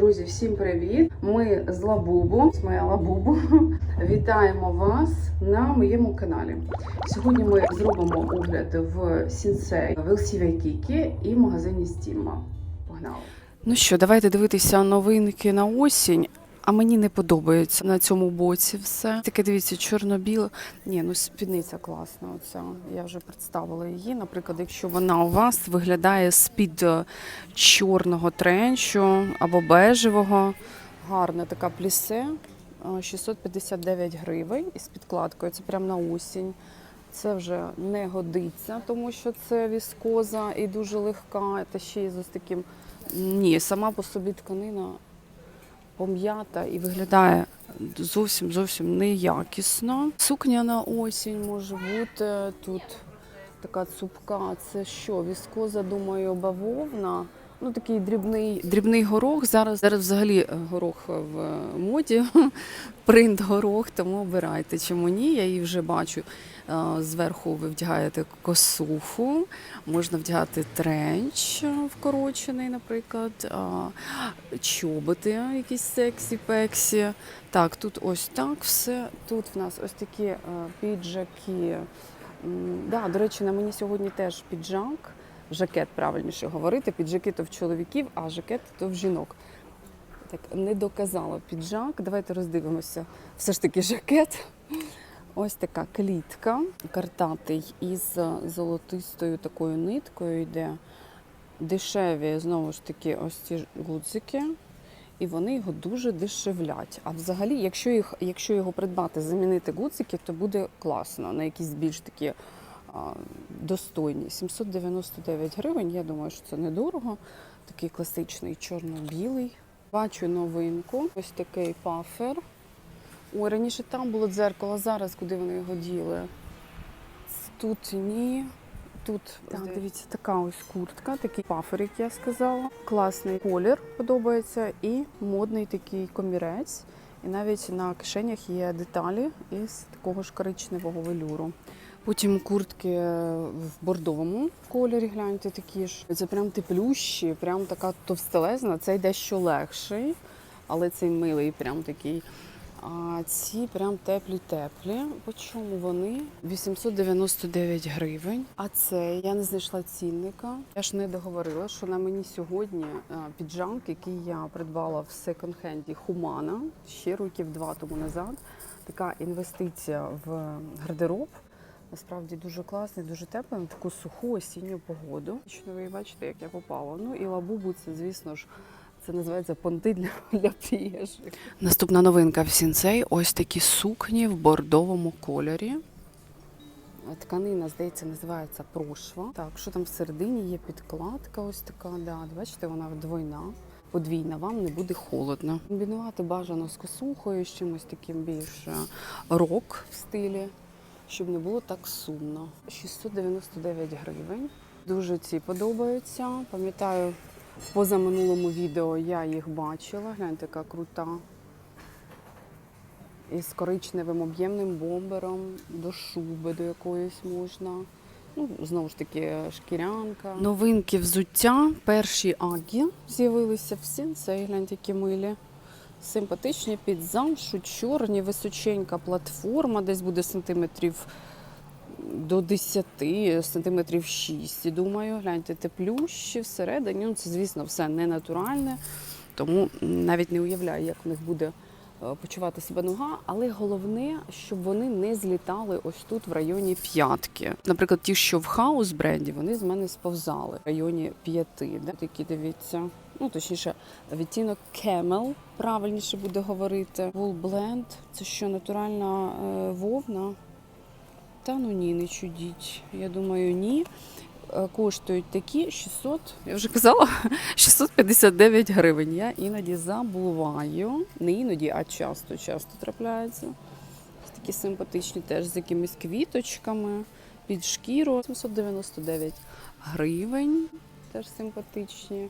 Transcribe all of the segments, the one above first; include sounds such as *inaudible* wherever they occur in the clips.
Друзі, всім привіт! Ми з Лабубу, з моя Лабубу. *laughs* Вітаємо вас на моєму каналі. Сьогодні ми зробимо огляд в Сінсей, в LC Waikiki і магазині Стіма. Погнали! Ну що, давайте дивитися новинки на осінь. А мені не подобається на цьому боці все. Таке дивіться, чорно-біле. Ні, ну спідниця класна. Оця. Я вже представила її. Наприклад, якщо вона у вас виглядає з-під е, чорного тренчу або бежевого. Гарна така плісе. е, 659 гривень із підкладкою. Це прямо на осінь. Це вже не годиться, тому що це віскоза і дуже легка. Та ще й з таким. Ні, сама по собі тканина пом'ята і виглядає зовсім зовсім неякісно. Сукня на осінь може бути тут така цупка. Це що? Віскоза, думаю, бавовна. Ну, такий дрібний, дрібний горох. Зараз, зараз взагалі е, горох в моді, *laughs* принт горох, тому обирайте. Чому ні? Я її вже бачу. Е, Зверху ви вдягаєте косуху, можна вдягати тренч е, вкорочений, наприклад, е, чоботи, якісь сексі-пексі. Так, тут ось так все. Тут в нас ось такі е, піджаки. Да, до речі, на мені сьогодні теж піджак, жакет, правильніше говорити. Піджаки то в чоловіків, а жакет то в жінок. Так, не доказала піджак. Давайте роздивимося. Все ж таки жакет. Ось така клітка, картатий із золотистою такою ниткою йде. Дешеві, знову ж таки, ось ці гудзики. І вони його дуже дешевлять. А взагалі, якщо їх, якщо його придбати, замінити гудзики, то буде класно на якісь більш такі достойні. 799 гривень. Я думаю, що це недорого. Такий класичний чорно-білий. Бачу новинку. Ось такий пафер. Ой, раніше там було дзеркало, зараз куди вони його діли? Тут ні. Тут так, дивіться, така ось куртка, такий пафер, як я сказала. Класний колір подобається і модний такий комірець. І навіть на кишенях є деталі із такого ж коричневого велюру. Потім куртки в бордовому кольорі, гляньте такі ж. Це прям теплющі, прям така товстелезна. Цей дещо легший, але цей милий, прям такий. А ці прям теплі-теплі. По чому вони? 899 гривень. А це я не знайшла цінника. Я ж не договорила, що на мені сьогодні а, піджак, який я придбала в секонд-хенді Humana ще років два тому назад. Така інвестиція в гардероб. Насправді дуже класний, дуже теплий, на таку суху осінню погоду. Що ви бачите, як я попала. Ну і лабубу це, звісно ж, це називається понти для, для приїжджих. Наступна новинка в Сінсей. Ось такі сукні в бордовому кольорі. Тканина, здається, називається прошва. Так, що там всередині є підкладка, ось така. Да, бачите, вона двойна. Подвійна, вам не буде холодно. Комбінувати бажано з косухою, з чимось таким більш е, рок в стилі, щоб не було так сумно. 699 гривень. Дуже ці подобаються. Пам'ятаю, в позаминулому відео я їх бачила. Гляньте, яка крута. Із коричневим об'ємним бомбером до шуби, до якоїсь можна. Ну, знову ж таки, шкірянка. Новинки взуття. Перші агі з'явилися в сінцей, гляньте, які милі. Симпатичні під замшу, чорні, височенька платформа, десь буде сантиметрів до 10, сантиметрів 6, думаю. Гляньте, теплющі всередині. Ну, це, звісно, все не натуральне, тому навіть не уявляю, як в них буде е, почувати себе нога. Але головне, щоб вони не злітали ось тут в районі п'ятки. Наприклад, ті, що в хаус бренді, вони з мене сповзали в районі п'яти. Да? Такі дивіться. Ну, точніше, відтінок Camel, правильніше буде говорити. Wool Blend, це що натуральна е, вовна. Та ну ні, не чудіть. Я думаю, ні. Е, Коштують такі 600, я вже казала, *laughs* 659 гривень. Я іноді забуваю. Не іноді, а часто, часто трапляється. Такі симпатичні теж з якимись квіточками під шкіру. 799 гривень. Теж симпатичні.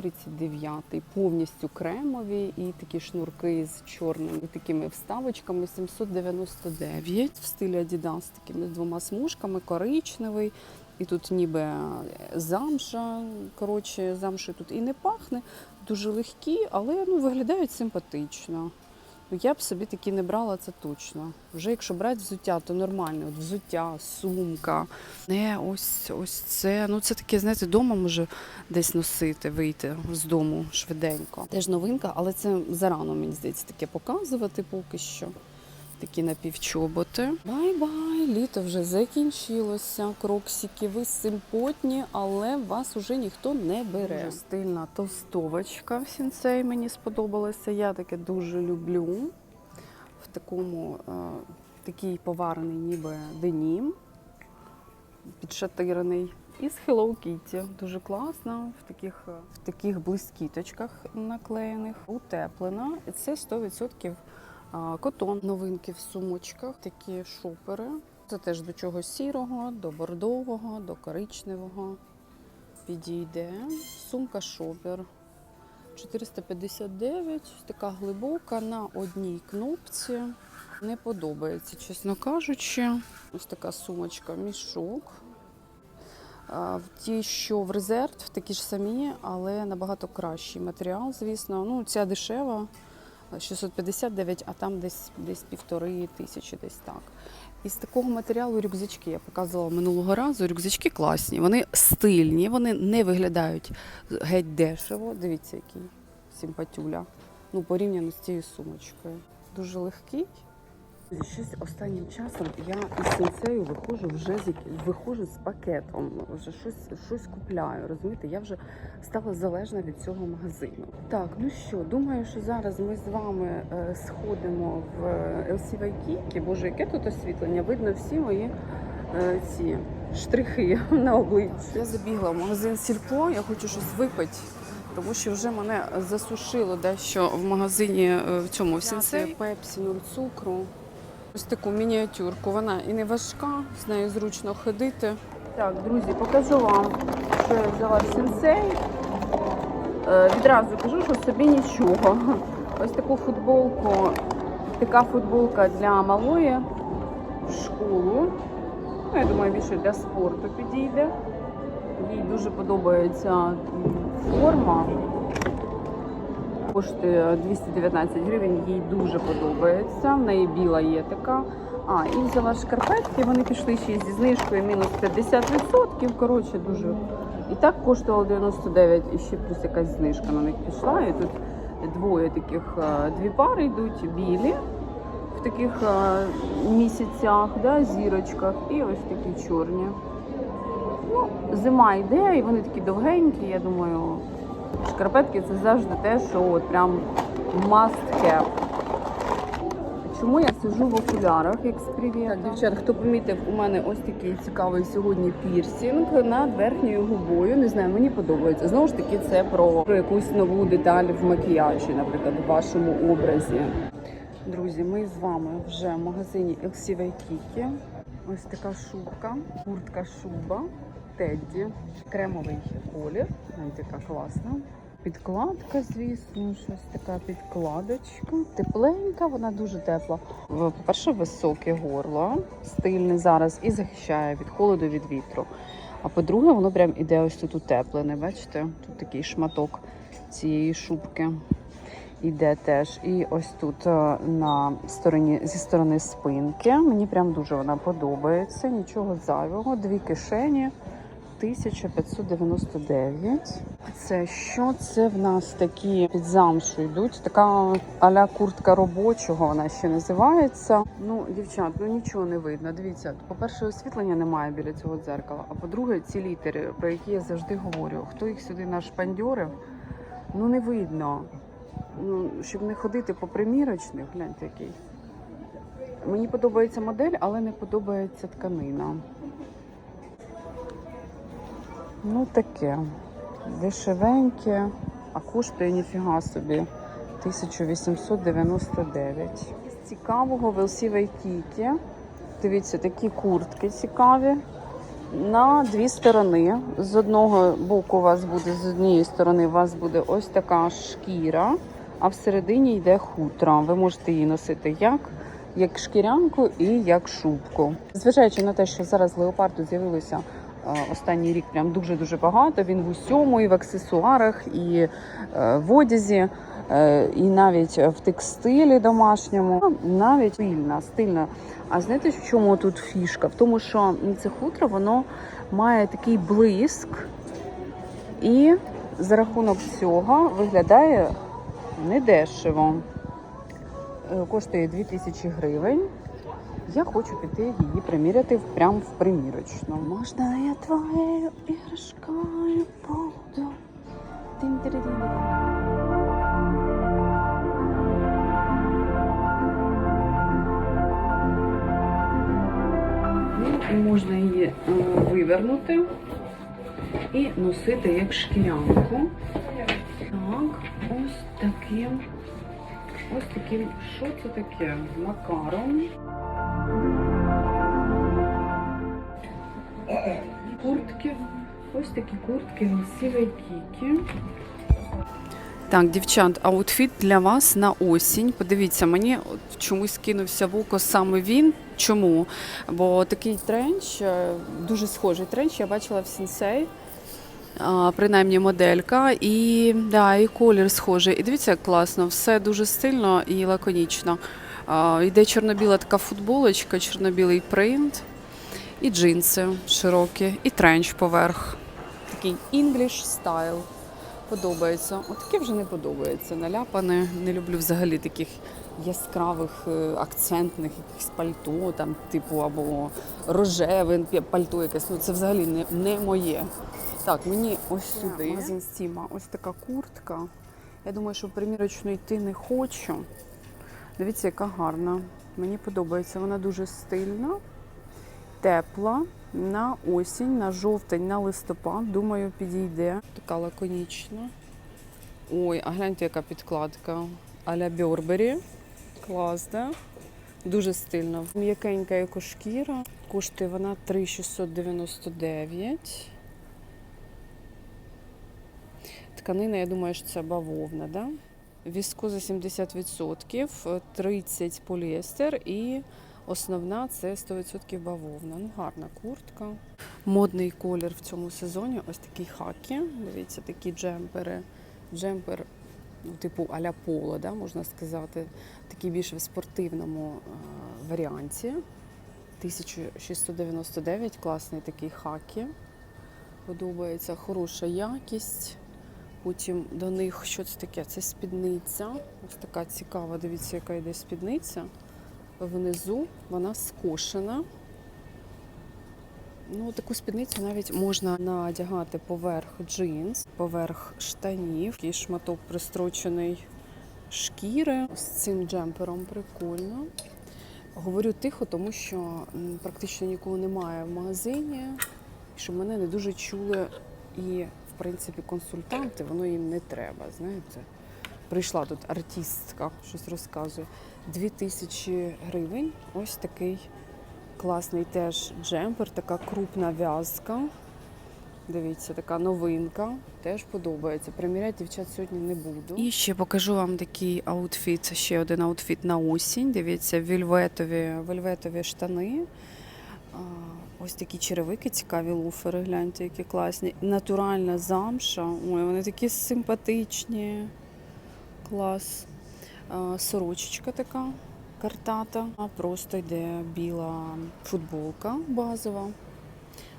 39-й, повністю кремові і такі шнурки з чорними такими вставочками 799 в стилі Adidas з двома смужками, коричневий, І тут ніби замша. Коротше, замшою тут і не пахне. Дуже легкі, але ну, виглядають симпатично. Ну, Я б собі такі не брала, це точно. Вже якщо брати взуття, то нормально. От взуття, сумка. Не, ось ось це. Ну це таке, знаєте, вдома може десь носити, вийти з дому швиденько. Теж новинка, але це зарано, мені здається, таке показувати поки що. Такі напівчоботи. Бай-бай! Літо вже закінчилося. Кроксики, ви симпотні, але вас уже ніхто не бере. Дуже стильна товстовочка в сінцей мені сподобалася. Я таке дуже люблю. В такому е, такий поварений, ніби денім, підшатираний. Із Hello Kitty. Дуже класно. В таких, в таких блискіточках наклеєних. Утеплена. І Це 100% а, Котон, новинки в сумочках, такі шопери. Це теж до чогось сірого, до бордового, до коричневого. Підійде. Сумка шопер. 459, така глибока на одній кнопці. Не подобається, чесно кажучи. Ось така сумочка, мішок. Ті, що в резерв, такі ж самі, але набагато кращий матеріал, звісно. Ну, ця дешева. 659, а там десь десь півтори тисячі, десь так. Із такого матеріалу рюкзачки я показувала минулого разу. Рюкзачки класні, вони стильні, вони не виглядають геть дешево. Дивіться, який симпатюля. Ну, порівняно з цією сумочкою. Дуже легкий. Щось останнім часом я із сенсею виходжу вже з виходжу з пакетом, вже щось, щось купляю. Розумієте, я вже стала залежна від цього магазину. Так, ну що, думаю, що зараз ми з вами е, сходимо в LC Боже, яке тут освітлення? Видно всі мої е, ці штрихи *laughs* на обличчі. Я забігла в магазин Сільпо, я хочу щось випити. Тому що вже мене засушило дещо в магазині е, в цьому в сенсей. Пепсі, нуль цукру. Ось таку мініатюрку. Вона і не важка, з нею зручно ходити. Так, друзі, покажу вам, що я взяла в сенсей. Е, Відразу кажу, що собі нічого. Ось таку футболку, така футболка для малої в школу. Ну, я думаю, більше для спорту підійде. Їй дуже подобається форма. Коштує 219 гривень, їй дуже подобається. В неї біла є така. А, і взяла шкарпетки, вони пішли ще зі знижкою мінус 50%. Коротше, дуже. І так коштувало 99, і ще плюс якась знижка на них пішла. І тут двоє таких, е, дві пари йдуть білі в таких е, місяцях, да, зірочках, і ось такі чорні. Ну, зима йде, і вони такі довгенькі. Я думаю, шкарпетки це завжди те, що от прям must have. Чому я сижу в окулярах, як з привіт? Так, дівчат, хто помітив, у мене ось такий цікавий сьогодні пірсінг над верхньою губою. Не знаю, мені подобається. Знову ж таки, це про, про якусь нову деталь в макіяжі, наприклад, в вашому образі. Друзі, ми з вами вже в магазині LC Waikiki. Ось така шубка, куртка шуба, Тедді, кремовий колір. Така класна. Підкладка, звісно, щось така підкладочка. Тепленька, вона дуже тепла. По-перше, високе горло, стильне зараз і захищає від холоду, від вітру. А по-друге, воно прям іде ось тут утеплене. Бачите? Тут такий шматок цієї шубки іде теж. І ось тут е, на стороні зі сторони спинки. Мені прям дуже вона подобається. Нічого зайвого. Дві кишені. 1599. Це що? Це в нас такі під замшу йдуть. Така аля куртка робочого вона ще називається. Ну, дівчат, ну нічого не видно. Дивіться, по-перше, освітлення немає біля цього дзеркала. А по-друге, ці літери, про які я завжди говорю, хто їх сюди нашпандьорив, ну не видно. Ну, щоб не ходити по примірочних, гляньте який. Мені подобається модель, але не подобається тканина. Ну таке. Дешевеньке, а коштує ніфіга собі. 1899. З цікавого в Waikiki. Дивіться, такі куртки цікаві. На дві сторони. З одного боку у вас буде, з однієї сторони у вас буде ось така шкіра, а всередині йде хутра. Ви можете її носити як, як шкірянку і як шубку. Зважаючи на те, що зараз леопарду з'явилося останній рік прям дуже-дуже багато. Він в усьому, і в аксесуарах, і е, в одязі, е, і навіть в текстилі домашньому. Навіть стильна, стильна. А знаєте, в чому тут фішка? В тому, що це хутро воно має такий блиск, і за рахунок цього виглядає недешево. Е, Коштує 2000 гривень. Я хочу піти її приміряти прямо в примірочну. Можна я твоєю іграшкою буду? Можна її е, вивернути і носити як шкірянку. Так, ось таким. Ось таким, що це таке? Макаром. Куртки. Ось такі куртки красиві кіки. Так, дівчат, аутфіт для вас на осінь. Подивіться, мені от чомусь кинувся в око саме він. Чому? Бо такий тренч, е, дуже схожий тренч, я бачила в Сінсей. Принаймні моделька, і, да, і колір схожий. І дивіться, як класно, все дуже стильно і лаконічно. Йде чорно-біла така футболочка, чорно-білий принт, і джинси широкі, і тренч поверх. Такий English style. Подобається. Отаке вже не подобається. Наляпане. Не люблю взагалі таких яскравих, е, акцентних якихось пальто, там, типу, або рожеве пальто якесь. Ну це взагалі не, не моє. Так, мені ось сюди. Магазин Стіма, ось така куртка. Я думаю, що в примірочну йти не хочу. Дивіться, яка гарна. Мені подобається. Вона дуже стильна, тепла. На осінь, на жовтень, на листопад. Думаю, підійде. Така лаконічна. Ой, а гляньте, яка підкладка. Аля Бьорбері. Клас, да? Дуже стильно. М'якенька екошкіра. Коштує вона 3,699. Тканина, я думаю, що це бавовна, да? Віскоза 70%, 30 поліестер і основна це 100% бавовна. Ну, гарна куртка. Модний колір в цьому сезоні ось такі хаки. Дивіться, такі джемпери. Джемпер, ну, типу а-ля поло, да, можна сказати, такий більше в спортивному е, варіанті. 1699, класний такий хакі. Подобається хороша якість. Потім до них що це таке? Це спідниця. Ось така цікава. Дивіться, яка йде спідниця. Внизу вона скошена. Ну, таку спідницю навіть можна надягати поверх джинс, поверх штанів, такий шматок пристрочений шкіри. З цим джемпером прикольно. Говорю тихо, тому що практично нікого немає в магазині, щоб мене не дуже чули і, в принципі, консультанти, воно їм не треба. Знаєте, прийшла тут артистка, щось розказує. 2000 гривень. Ось такий класний теж джемпер, така крупна в'язка. Дивіться, така новинка. Теж подобається. Приміряти дівчат сьогодні не буду. І ще покажу вам такий аутфіт, ще один аутфіт на осінь. Дивіться, вельветові, вельветові штани. Ось такі черевики, цікаві луфери, гляньте, які класні. Натуральна замша. Ой, вони такі симпатичні. Клас. Сорочечка така картата. Просто йде біла футболка базова.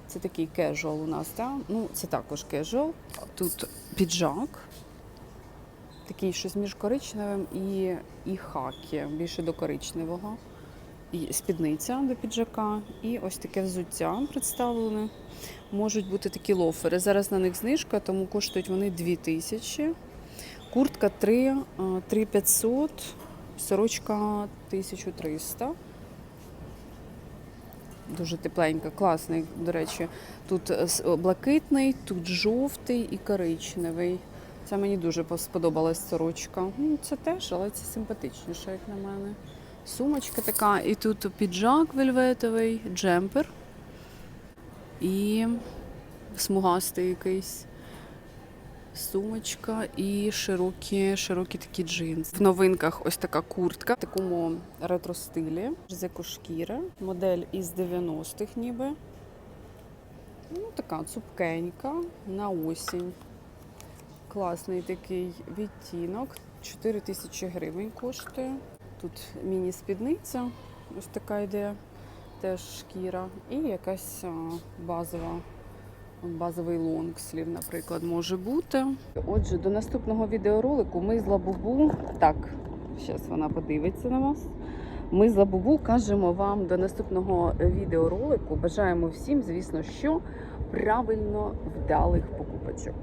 Це такий кежуал у нас, так? Ну, це також кежуал. Тут піджак. Такий щось між коричневим і, і хакі, більше до коричневого. Спідниця до піджака. І ось таке взуття представлене. Можуть бути такі лофери. Зараз на них знижка, тому коштують вони 2000. Куртка 3, е, 3500, сорочка 1300. Дуже тепленька, класний, до речі. Тут е, блакитний, тут жовтий і коричневий. Це мені дуже сподобалась сорочка. Ну, Це теж, але це симпатичніше, як на мене. Сумочка така, і тут піджак вельветовий, джемпер і смугастий якийсь. Сумочка і широкі, широкі такі джинси. В новинках ось така куртка в такому ретро-стилі з екошкіри. Модель із 90-х ніби. Ну, така цупкенька на осінь. Класний такий відтінок. 4 тисячі гривень коштує. Тут міні-спідниця, ось така йде, теж шкіра. І якась базова, базовий лонгслів, наприклад, може бути. Отже, до наступного відеоролику ми з Лабубу. Так, зараз вона подивиться на вас. Ми з Лабубу кажемо вам до наступного відеоролику. Бажаємо всім, звісно, що правильно вдалих покупочок.